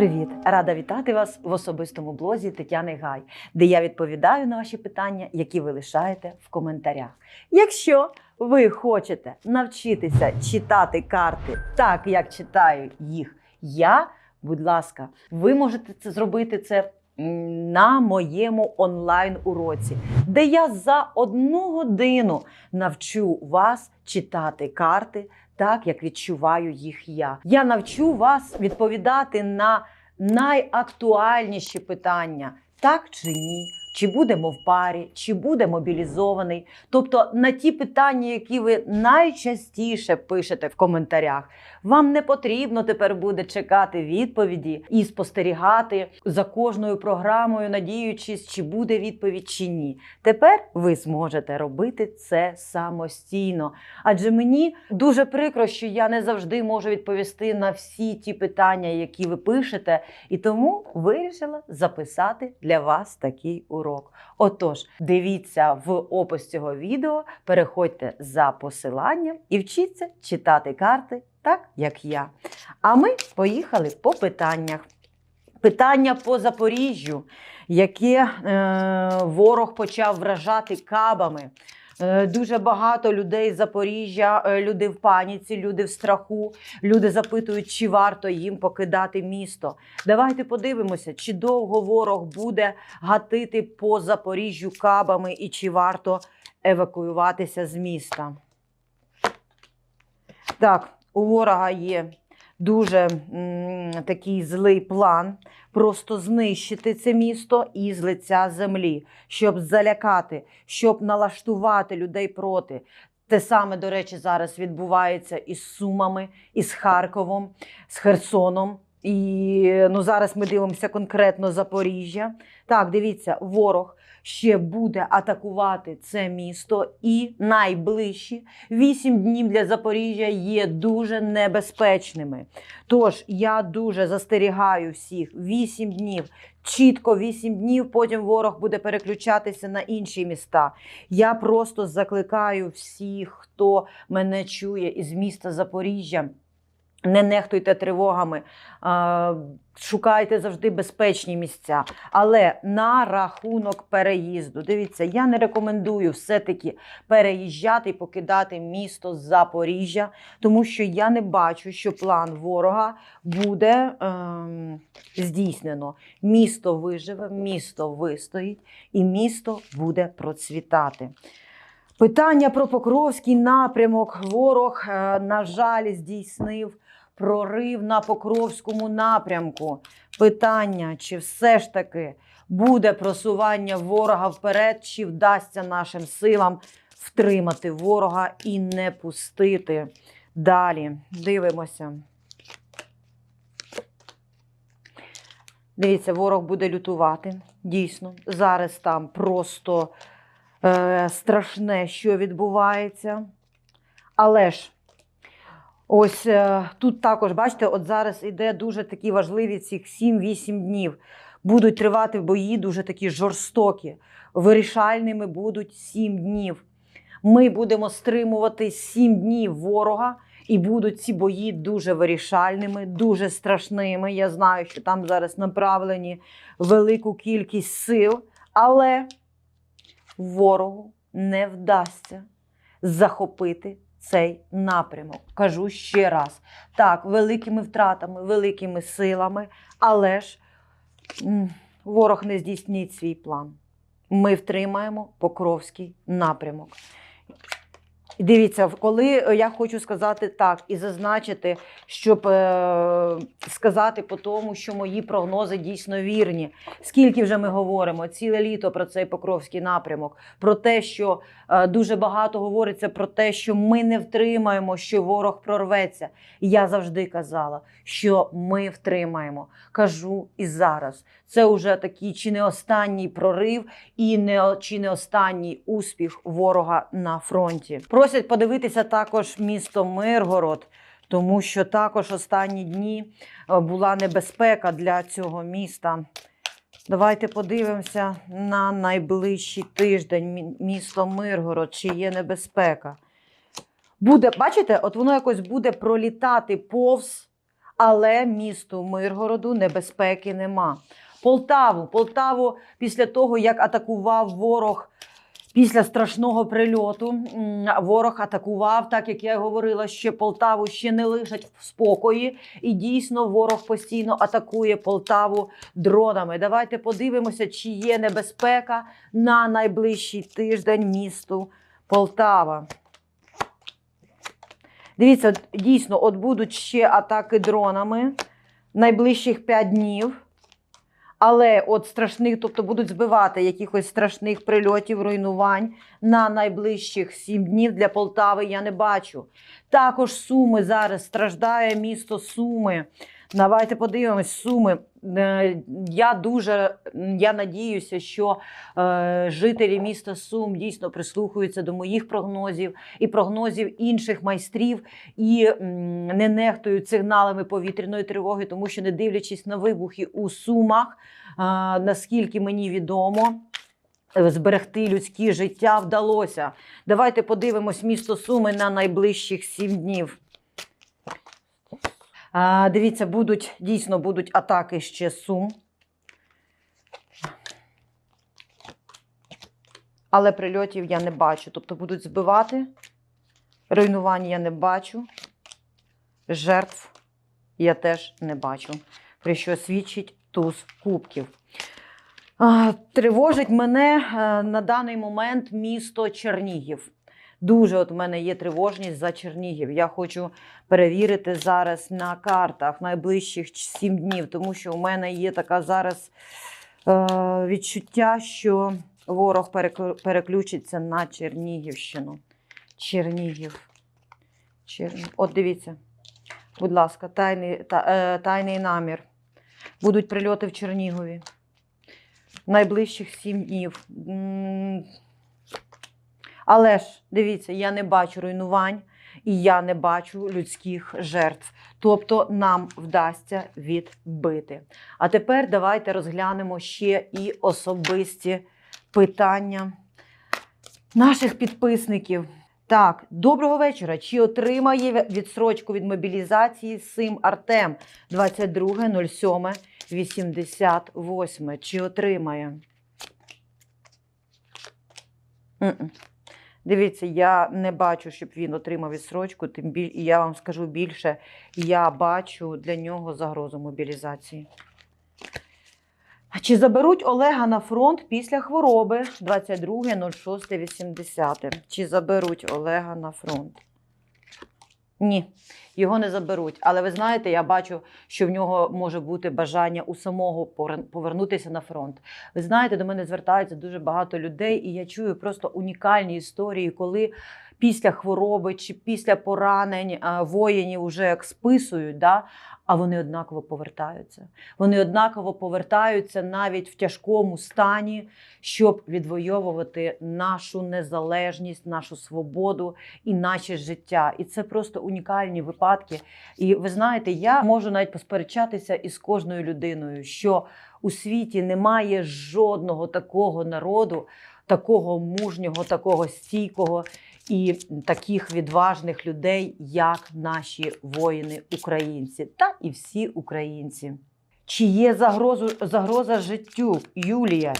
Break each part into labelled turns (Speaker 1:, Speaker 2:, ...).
Speaker 1: привіт! Рада вітати вас в особистому блозі Тетяни Гай, де я відповідаю на ваші питання, які ви лишаєте в коментарях. Якщо ви хочете навчитися читати карти так, як читаю їх я, будь ласка, ви можете це зробити це на моєму онлайн-уроці, де я за одну годину навчу вас читати карти так, як відчуваю їх я. Я навчу вас відповідати на найактуальніші питання, так чи ні. Чи будемо в парі, чи буде мобілізований? Тобто на ті питання, які ви найчастіше пишете в коментарях, вам не потрібно тепер буде чекати відповіді і спостерігати за кожною програмою, надіючись, чи буде відповідь чи ні. Тепер ви зможете робити це самостійно. Адже мені дуже прикро, що я не завжди можу відповісти на всі ті питання, які ви пишете, і тому вирішила записати для вас такий урок. Отож, дивіться в опис цього відео, переходьте за посиланням і вчіться читати карти так, як я. А ми поїхали по питаннях. Питання по Запоріжжю, яке е, ворог почав вражати кабами. Е, Дуже багато людей з Запоріжжя, е, люди в паніці, люди в страху. Люди запитують, чи варто їм покидати місто. Давайте подивимося, чи довго ворог буде гатити по Запоріжжю кабами і чи варто евакуюватися з міста. Так, у ворога є дуже такий злий план просто знищити це місто із лиця землі, щоб залякати, щоб налаштувати людей проти. Те саме, до речі, зараз відбувається із Сумами, із Харковом, з Херсоном. І ну, зараз ми дивимося конкретно Запоріжжя. Так, дивіться, ворог ще буде атакувати це місто, і найближчі вісім днів для Запоріжжя є дуже небезпечними. Тож я дуже застерігаю всіх вісім днів. Чітко вісім днів, потім ворог буде переключатися на інші міста. Я просто закликаю всіх, хто мене чує із міста Запоріжжя. Не нехтуйте тривогами, шукайте завжди безпечні місця. Але на рахунок переїзду, дивіться, я не рекомендую все-таки переїжджати і покидати місто з Запоріжжя, тому що я не бачу, що план ворога буде ем, здійснено. Місто виживе, місто вистоїть, і місто буде процвітати. Питання про Покровський напрямок. Ворог, е, на жаль, здійснив прорив на Покровському напрямку. Питання, чи все ж таки буде просування ворога вперед, чи вдасться нашим силам втримати ворога і не пустити. Далі дивимося. Дивіться, ворог буде лютувати. Дійсно, зараз там просто е, страшне, що відбувається. Але ж ось е, тут також, бачите, от зараз іде дуже такі важливі цих 7-8 днів. Будуть тривати бої дуже такі жорстокі. Вирішальними будуть 7 днів. Ми будемо стримувати 7 днів ворога. І будуть ці бої дуже вирішальними, дуже страшними. Я знаю, що там зараз направлені велику кількість сил, але ворогу не вдасться захопити цей напрямок. Кажу ще раз: так, великими втратами, великими силами, але ж ворог не здійснить свій план. Ми втримаємо Покровський напрямок. Дивіться, коли е, я хочу сказати так і зазначити, щоб е, сказати по тому, що мої прогнози дійсно вірні. Скільки вже ми говоримо ціле літо про цей Покровський напрямок, про те, що е, дуже багато говориться про те, що ми не втримаємо, що ворог прорветься. Я завжди казала, що ми втримаємо. Кажу і зараз. Це вже такий чи не останній прорив, і не чи не останній успіх ворога на фронті. Просять подивитися також місто Миргород, тому що також останні дні е, була небезпека для цього міста. Давайте подивимося на найближчий тиждень. Місто Миргород, чи є небезпека. Буде, бачите, от воно якось буде пролітати повз, але місту Миргороду небезпеки нема. Полтаву, Полтаву після того, як атакував ворог. Після страшного прильоту ворог атакував, так як я й говорила, що Полтаву ще не лишать в спокої, і дійсно ворог постійно атакує Полтаву дронами. Давайте подивимося, чи є небезпека на найближчий тиждень місту Полтава. Дивіться, дійсно, от будуть ще атаки дронами найближчих 5 днів. Але от страшних, тобто будуть збивати якихось страшних прильотів, руйнувань на найближчих 7 днів для Полтави я не бачу. Також Суми зараз страждає місто Суми. Давайте подивимось, Суми. Е, Я дуже я надіюся, що е, жителі міста Сум дійсно прислухаються до моїх прогнозів і прогнозів інших майстрів і м, не нехтують сигналами повітряної тривоги, тому що не дивлячись на вибухи у Сумах, а, наскільки мені відомо. Е, Зберегти людське життя вдалося. Давайте подивимось місто Суми на найближчих сім днів. А, дивіться, будуть дійсно будуть атаки ще Сум. Але прильотів я не бачу. Тобто будуть збивати. Руйнувань я не бачу. Жертв я теж не бачу. Про що свідчить туз кубків. Тривожить мене е, на даний момент місто Чернігів. Дуже от в мене є тривожність за Чернігів. Я хочу перевірити зараз на картах найближчих 7 днів, тому що у мене є така зараз е, відчуття, що ворог переключиться на Чернігівщину. Чернігів. Чернігів. От дивіться, будь ласка, тайний, та, е, тайний намір. Будуть прильоти в Чернігові. Найближчих 7 днів. Але ж дивіться, я не бачу руйнувань і я не бачу людських жертв. Тобто нам вдасться відбити. А тепер давайте розглянемо ще і особисті питання наших підписників. Так, доброго вечора. Чи отримає відсрочку від мобілізації Сим Артем 22.07.88? Чи отримає? М-м. Дивіться, я не бачу, щоб він отримав відсрочку, тим біль... і я вам скажу більше, я бачу для нього загрозу мобілізації. Чи заберуть Олега на фронт після хвороби 22.06.80? Чи заберуть Олега на фронт? Ні, його не заберуть. Але ви знаєте, я бачу, що в нього може бути бажання у самого повернутися на фронт. Ви знаєте, до мене звертаються дуже багато людей, і я чую просто унікальні історії, коли після хвороби чи після поранень воїнів вже як списують, да, а вони однаково повертаються. Вони однаково повертаються навіть в тяжкому стані, щоб відвоювати нашу незалежність, нашу свободу і наше життя. І це просто унікальні випадки. І ви знаєте, я можу навіть посперечатися із кожною людиною, що у світі немає жодного такого народу, такого мужнього, такого стійкого і таких відважних людей, як наші воїни українці та і всі українці. Чи є загрозу, загроза життю Юлія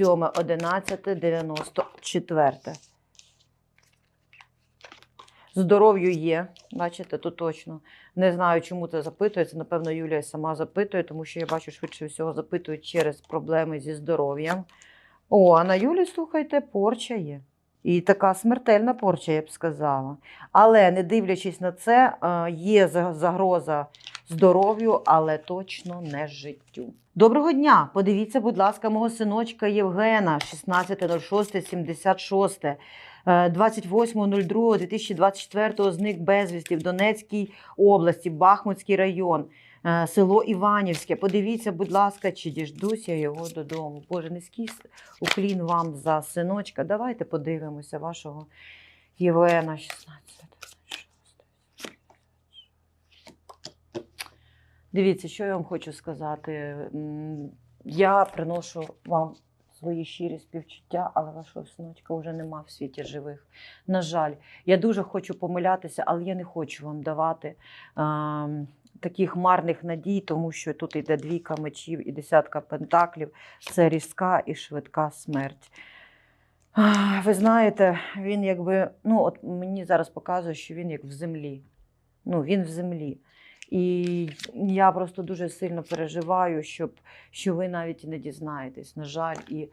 Speaker 1: 7.11.94? Здоров'ю є, бачите, то точно. Не знаю, чому це запитується. Напевно, Юлія сама запитує, тому що я бачу, швидше всього запитують через проблеми зі здоров'ям. О, а на Юлі, слухайте, порча є. І така смертельна порча, я б сказала. Але не дивлячись на це, е, є загроза здоров'ю, але точно не життю. Доброго дня! Подивіться, будь ласка, мого синочка Євгена, 16.06.76. Е, 28.02.2024 зник безвісті в Донецькій області, Бахмутський район, е, село Іванівське. Подивіться, будь ласка, чи діждусь я його додому. Боже, низький уклін вам за синочка. Давайте подивимося вашого Євгена 16. Дивіться, що я вам хочу сказати. Я приношу вам свої щирі співчуття, але вашого синочка вже нема в світі живих. На жаль, я дуже хочу помилятися, але я не хочу вам давати а, таких марних надій, тому що тут йде двійка мечів і десятка пентаклів. Це різка і швидка смерть. Ви знаєте, він якби, ну от мені зараз показує, що він як в землі. Ну, він в землі. І я просто дуже сильно переживаю, щоб, що ви навіть не дізнаєтесь, на жаль, і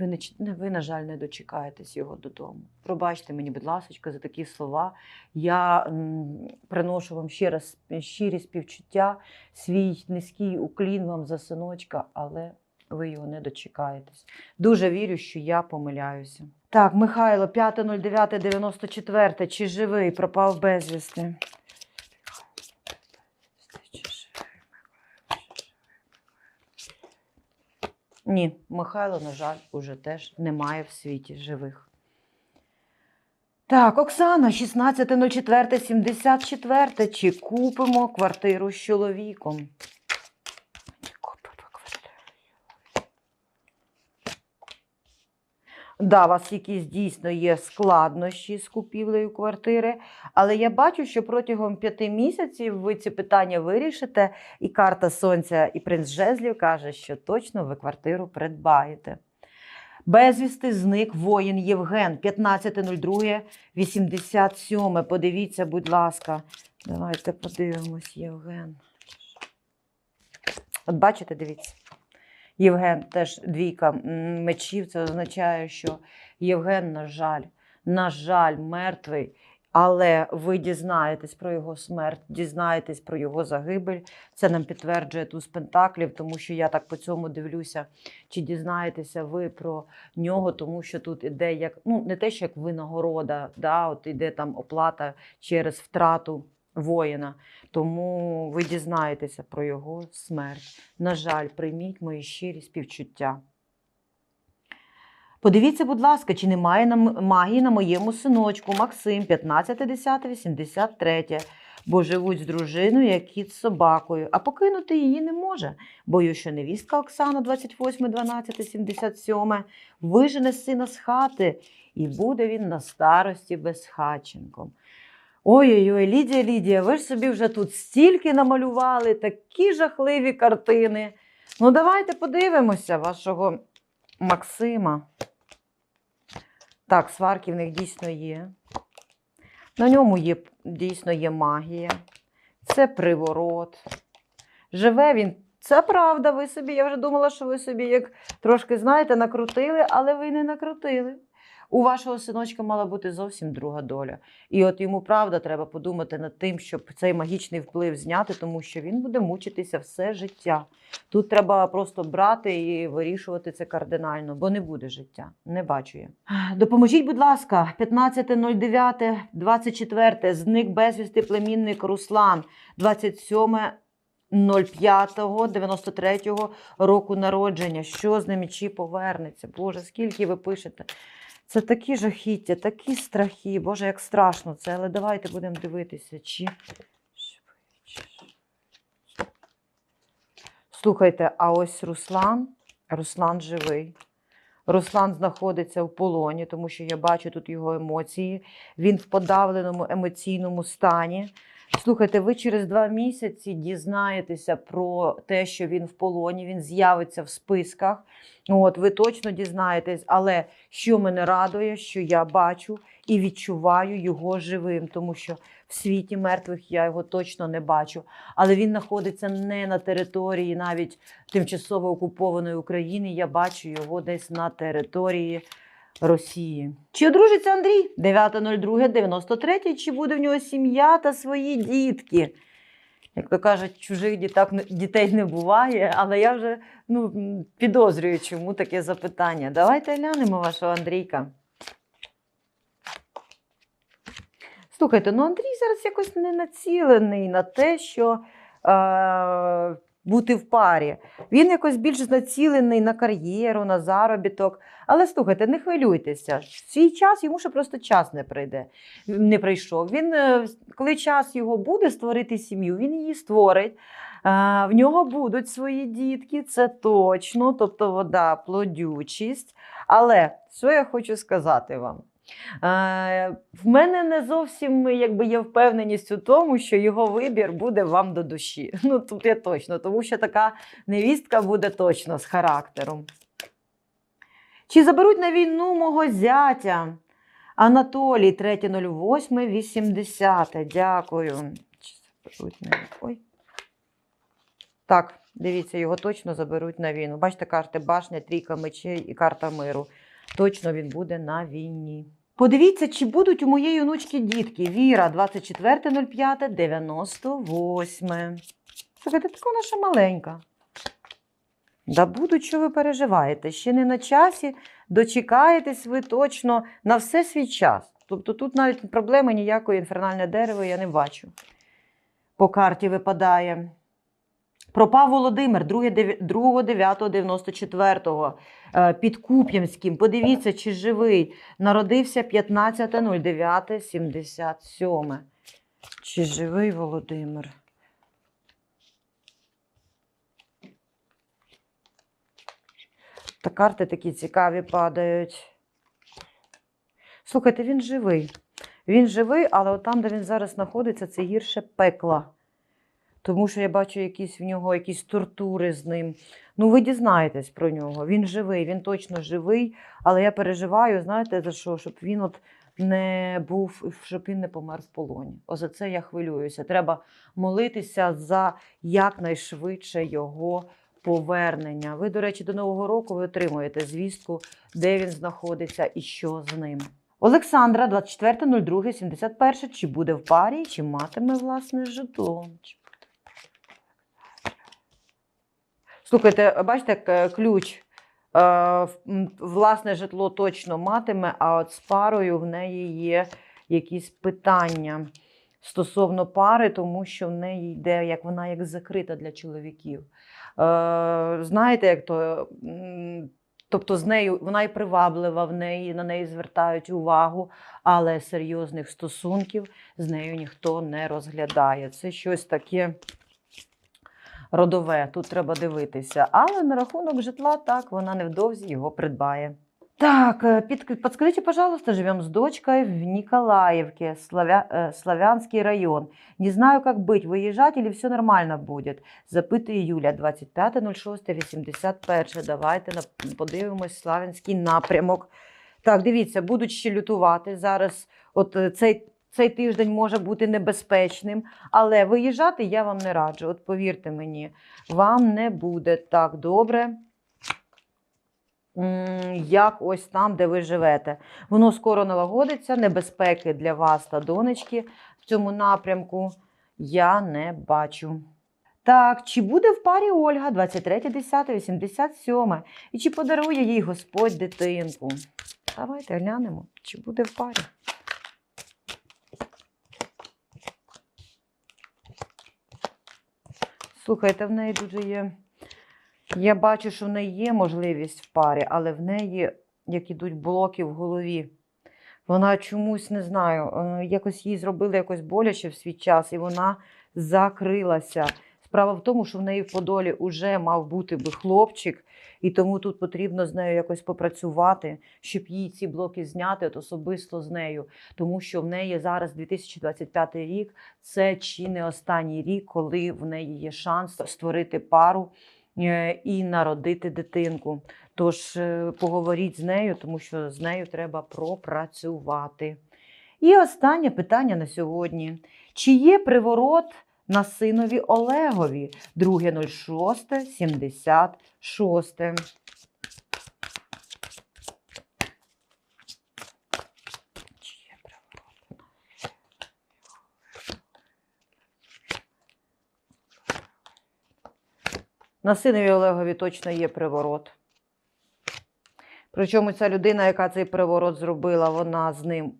Speaker 1: ви, не, ви, на жаль, не дочекаєтесь його додому. Пробачте мені, будь ласка, за такі слова. Я м, приношу вам ще раз щирі співчуття, свій низький уклін вам за синочка, але ви його не дочекаєтесь. Дуже вірю, що я помиляюся. Так, Михайло, 5.09.94. Чи живий? Пропав безвісти. Ні, Михайло, на жаль, уже теж немає в світі живих. Так, Оксана, 16.04.74. Чи купимо квартиру з чоловіком? Чи купимо квартиру? Да, у вас якісь дійсно є складнощі з купівлею квартири, але я бачу, що протягом п'яти місяців ви ці питання вирішите, і карта Сонця і принц Жезлів каже, що точно ви квартиру придбаєте. Безвісти зник воїн Євген 15.02.87. Подивіться, будь ласка. Давайте подивимось, Євген. От бачите, дивіться. Євген теж двійка мечів. Це означає, що Євген, на жаль, на жаль, мертвий. Але ви дізнаєтесь про його смерть, дізнаєтесь про його загибель. Це нам підтверджує туз пентаклів, тому що я так по цьому дивлюся, чи дізнаєтеся ви про нього, тому що тут іде як ну не те, що як винагорода, да, от іде там оплата через втрату воїна. Тому ви дізнаєтеся про його смерть. На жаль, прийміть мої щирі співчуття. Подивіться, будь ласка, чи немає магії на моєму синочку Максим 15.10.83, бо живуть з дружиною, як кіт з собакою, а покинути її не може. Бою, що невістка Оксана 28.12.77 вижене сина з хати, і буде він на старості безхатченком. Ой-ой-ой, Лідія, Лідія, ви ж собі вже тут стільки намалювали, такі жахливі картини. Ну, давайте подивимося вашого Максима. Так, сварки в них дійсно є. На ньому є, дійсно є магія. Це приворот. Живе він. Це правда, ви собі. Я вже думала, що ви собі як трошки, знаєте, накрутили, але ви не накрутили. У вашого синочка мала бути зовсім друга доля. І от йому правда треба подумати над тим, щоб цей магічний вплив зняти, тому що він буде мучитися все життя. Тут треба просто брати і вирішувати це кардинально, бо не буде життя. Не бачу я. Допоможіть, будь ласка, 15.09, 24. Зник безвісти племінник Руслан, 27. 05.93 року народження. Що з ними чи повернеться? Боже, скільки ви пишете? Це такі жахіття, такі страхи. Боже, як страшно це. Але давайте будемо дивитися, чи. Слухайте, а ось Руслан, Руслан живий. Руслан знаходиться в полоні, тому що я бачу тут його емоції. Він в подавленому емоційному стані. Слухайте, ви через два місяці дізнаєтеся про те, що він в полоні, він з'явиться в списках. От, ви точно дізнаєтесь, але що мене радує, що я бачу і відчуваю його живим, тому що в світі мертвих я його точно не бачу. Але він знаходиться не на території навіть тимчасово окупованої України. Я бачу його десь на території Росії. Чи одружиться Андрій? 9.02.93. Чи буде в нього сім'я та свої дітки? Як то кажуть, чужих діток, дітей не буває, але я вже ну, підозрюю, чому таке запитання. Давайте глянемо вашого Андрійка. Слухайте, ну Андрій зараз якось не націлений на те, що бути в парі. Він якось більш націлений на кар'єру, на заробіток. Але слухайте, не хвилюйтеся. В свій час йому ще просто час не прийде, не прийшов. Він, е, коли час його буде створити сім'ю, він її створить. В нього будуть свої дітки, це точно, тобто вода, плодючість. Але що я хочу сказати вам? Е, в мене не зовсім якби, є впевненість у тому, що його вибір буде вам до душі. Ну, тут я точно, тому що така невістка буде точно з характером. Чи заберуть на війну мого зятя? Анатолій, 3.08.80. Дякую. Чи заберуть на... Ой. Так, дивіться, його точно заберуть на війну. Бачите, карти башня, трійка мечей і карта миру. Точно він буде на війні. Подивіться, чи будуть у моєї онучки дітки. Віра, 24.05.98. Слухайте, така ще маленька. Да будуть, що ви переживаєте. Ще не на часі, дочекаєтесь ви точно на все свій час. Тобто тут навіть проблеми ніякої інфернальне дерево я не бачу. По карті випадає. Пропав Володимир 2.9.94 е, під Куп'янським. Подивіться, чи живий. Народився 15.09.77. Чи живий Володимир? Та карти такі цікаві падають. Слухайте, він живий. Він живий, але от там, де він зараз знаходиться, це гірше пекла. Тому що я бачу якісь в нього якісь тортури з ним. Ну, ви дізнаєтесь про нього. Він живий, він точно живий, але я переживаю, знаєте, за що? Щоб він от не був, щоб він не помер в полоні. О, за це я хвилююся. Треба молитися за якнайшвидше його повернення. Ви, до речі, до Нового року ви отримуєте звістку, де він знаходиться і що з ним. Олександра, 24.02.71. Чи буде в парі, чи матиме власне житло? Чи Слухайте, бачите, к- ключ. Е, Власне житло точно матиме, а от з парою в неї є якісь питання стосовно пари, тому що в неї йде, як вона як закрита для чоловіків. Е, Знаєте, як то. Тобто з нею вона і приваблива, в неї на неї звертають увагу, але серйозних стосунків з нею ніхто не розглядає. Це щось таке родове, тут треба дивитися. Але на рахунок житла, так, вона невдовзі його придбає. Так, э, під, подскажите, пожалуйста, живем с дочкой в Николаевке, Славя, э, Славянский район. Не знаю, как быть, выезжать или все нормально будет. Запитує Юля, 25.06.81. Давайте на- подивимось Славянський напрямок. Так, дивіться, будуть ще лютувати. Зараз от е, цей, цей тиждень може бути небезпечним, але виїжджати я вам не раджу. От повірте мені, вам не буде так добре. Як ось там, де ви живете. Воно скоро налагодиться, небезпеки для вас та донечки в цьому напрямку я не бачу. Так, чи буде в парі Ольга 23.10.87? І чи подарує їй Господь дитинку? Давайте глянемо, чи буде в парі. Слухайте, в неї дуже є. Я бачу, що в неї є можливість в парі, але в неї як ідуть блоки в голові. Вона чомусь не знаю, е, якось їй зробили якось боляче в свій час, і вона закрилася. Справа в тому, що в неї в Подолі вже мав бути би хлопчик, і тому тут потрібно з нею якось попрацювати, щоб їй ці блоки зняти от особисто з нею. Тому що в неї зараз 2025 рік це чи не останній рік, коли в неї є шанс створити пару е, і народити дитинку. Тож е, поговоріть з нею, тому що з нею треба пропрацювати. І останнє питання на сьогодні: чи є приворот на синові Олегові 2.06.76? Чи є приворот? На синові Олегові точно є приворот. Причому ця людина, яка цей приворот зробила, вона з ним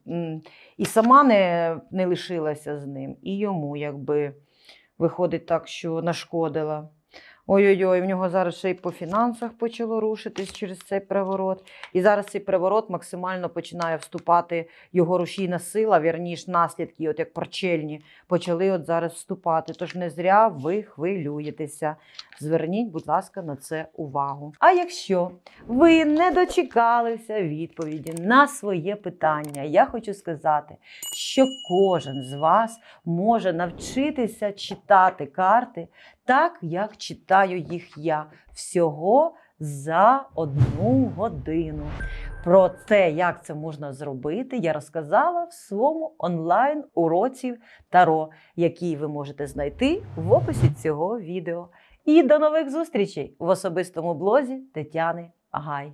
Speaker 1: і сама не, не лишилася з ним, і йому якби виходить так, що нашкодила. Ой-ой-ой, в нього зараз ще й по фінансах почало рушитись через цей приворот. І зараз цей приворот максимально починає вступати його рушійна сила, вірніш, наслідки, от як парчельні, почали от зараз вступати. Тож не зря ви хвилюєтеся. Зверніть, будь ласка, на це увагу. А якщо ви не дочекалися відповіді на своє питання, я хочу сказати, що кожен з вас може навчитися читати карти так, як читаю їх я, всього за одну годину. Про те, як це можна зробити, я розказала в своєму онлайн уроці Таро, який ви можете знайти в описі цього відео. І до нових зустрічей в особистому блозі Тетяни Гай.